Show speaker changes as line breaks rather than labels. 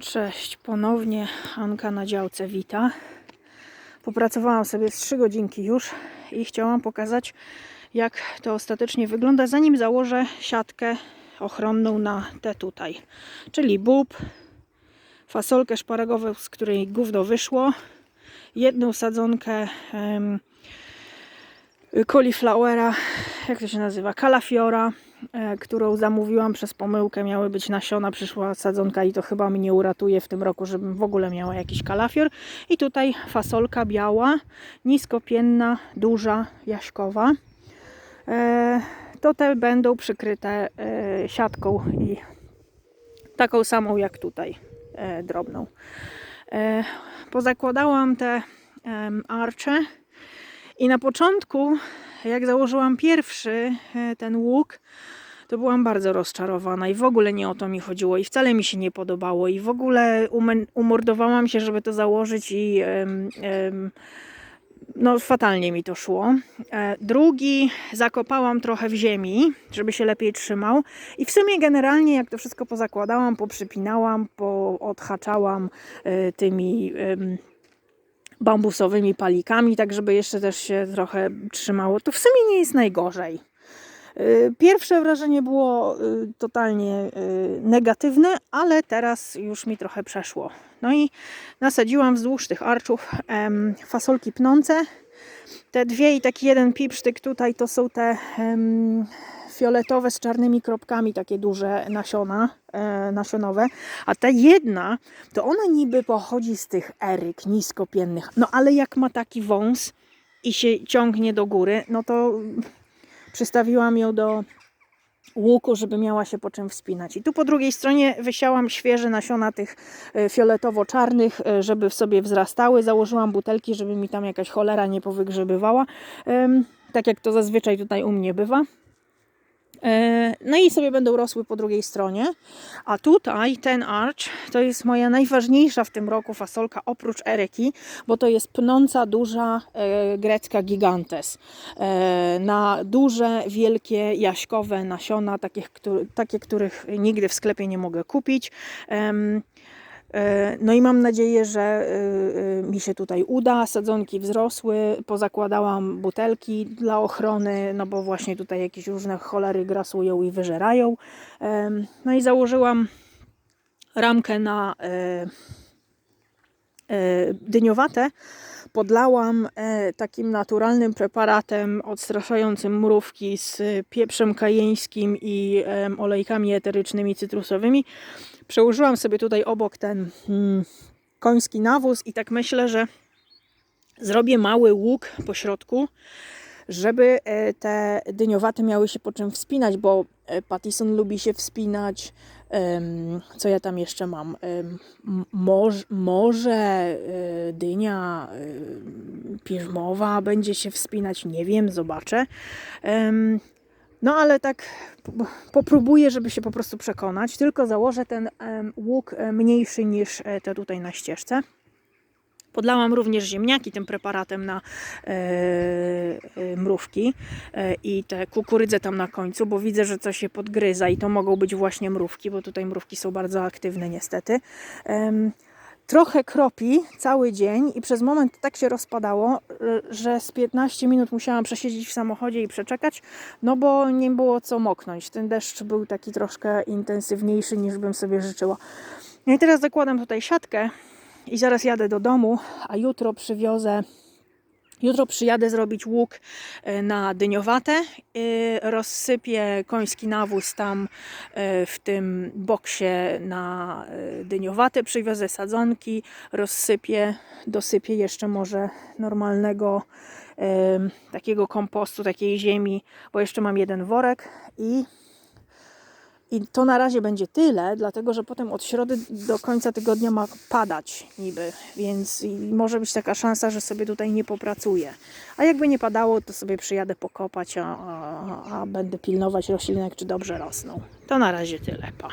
Cześć, ponownie Anka na działce wita. Popracowałam sobie z 3 godzinki już i chciałam pokazać, jak to ostatecznie wygląda, zanim założę siatkę ochronną na te tutaj. Czyli bób, fasolkę szparagową, z której gówno wyszło, jedną sadzonkę cauliflowera, jak to się nazywa, kalafiora, e, którą zamówiłam przez pomyłkę. Miały być nasiona, przyszła sadzonka i to chyba mnie uratuje w tym roku, żebym w ogóle miała jakiś kalafior. I tutaj fasolka biała, niskopienna, duża, jaśkowa. E, To te będą przykryte e, siatką i taką samą jak tutaj, drobną. Pozakładałam te arcze i na początku, jak założyłam pierwszy e, ten łuk, to byłam bardzo rozczarowana i w ogóle nie o to mi chodziło i wcale mi się nie podobało i w ogóle umordowałam się, żeby to założyć i em, em, no fatalnie mi to szło. E, Drugi zakopałam trochę w ziemi, żeby się lepiej trzymał i w sumie generalnie jak to wszystko pozakładałam, poprzypinałam, poodhaczałam e, tymi bambusowymi palikami, tak żeby jeszcze też się trochę trzymało. To w sumie nie jest najgorzej. Y, Pierwsze wrażenie było y, totalnie y, negatywne, ale teraz już mi trochę przeszło. No i nasadziłam wzdłuż tych arczów fasolki pnące. Te dwie i taki jeden pipsztyk tutaj to są te fioletowe z czarnymi kropkami, takie duże nasiona e, nasionowe. A ta jedna, to ona niby pochodzi z tych eryk niskopiennych. No ale jak ma taki wąs i się ciągnie do góry, no to przystawiłam ją do łuku, żeby miała się po czym wspinać. I tu po drugiej stronie wysiałam świeże nasiona tych e, fioletowo-czarnych, e, żeby sobie wzrastały. Założyłam butelki, żeby mi tam jakaś cholera nie powygrzebywała. Tak jak to zazwyczaj tutaj u mnie bywa. E, No i sobie będą rosły po drugiej stronie. A tutaj ten arch to jest moja najważniejsza w tym roku fasolka oprócz eryki, bo to jest pnąca duża e, grecka gigantes. E, na duże, wielkie, jaśkowe nasiona, takie, któ- takie których nigdy w sklepie nie mogę kupić. E, No i mam nadzieję, że e, e, mi się tutaj uda. Sadzonki wzrosły, pozakładałam butelki dla ochrony, no bo właśnie tutaj jakieś różne cholery grasują i wyżerają. No i założyłam ramkę na dyniowate. Podlałam e, takim naturalnym preparatem odstraszającym mrówki z pieprzem kajeńskim i olejkami eterycznymi cytrusowymi. Przełożyłam sobie tutaj obok ten mm, koński nawóz i tak myślę, że zrobię mały łuk po środku, żeby e, te dyniowate miały się po czym wspinać, bo e, Pattison lubi się wspinać. Co ja tam jeszcze mam? Em, m- Morz, morze, e, dynia e, piżmowa będzie się wspinać, nie wiem, zobaczę. No ale tak popróbuję, żeby się po prostu przekonać. Tylko założę ten łuk e, mniejszy niż te tutaj na ścieżce. Podlałam również ziemniaki tym preparatem na e, e, mrówki e, i te kukurydzę tam na końcu, bo widzę, że coś się podgryza i to mogą być właśnie mrówki, bo tutaj mrówki są bardzo aktywne niestety. Em, Trochę kropi cały dzień i przez moment tak się rozpadało, e, że z 15 minut musiałam przesiedzieć w samochodzie i przeczekać, no bo nie było co moknąć. Ten deszcz był taki troszkę intensywniejszy niż bym sobie życzyła. No i teraz zakładam tutaj siatkę i zaraz jadę do domu, a jutro przywiozę. Jutro przyjadę zrobić łuk e, na dyniowate. e, Rozsypię koński nawóz tam e, w tym boksie na e, dyniowate. Przywiozę sadzonki, rozsypię, dosypię jeszcze może normalnego takiego kompostu, takiej ziemi, bo jeszcze mam jeden worek i i to na razie będzie tyle, dlatego że potem od środy do końca tygodnia ma padać niby, więc może być taka szansa, że sobie tutaj nie popracuję. A jakby nie padało, to sobie przyjadę pokopać, a, a, a będę pilnować roślinek, czy dobrze rosną. To na razie tyle, pa.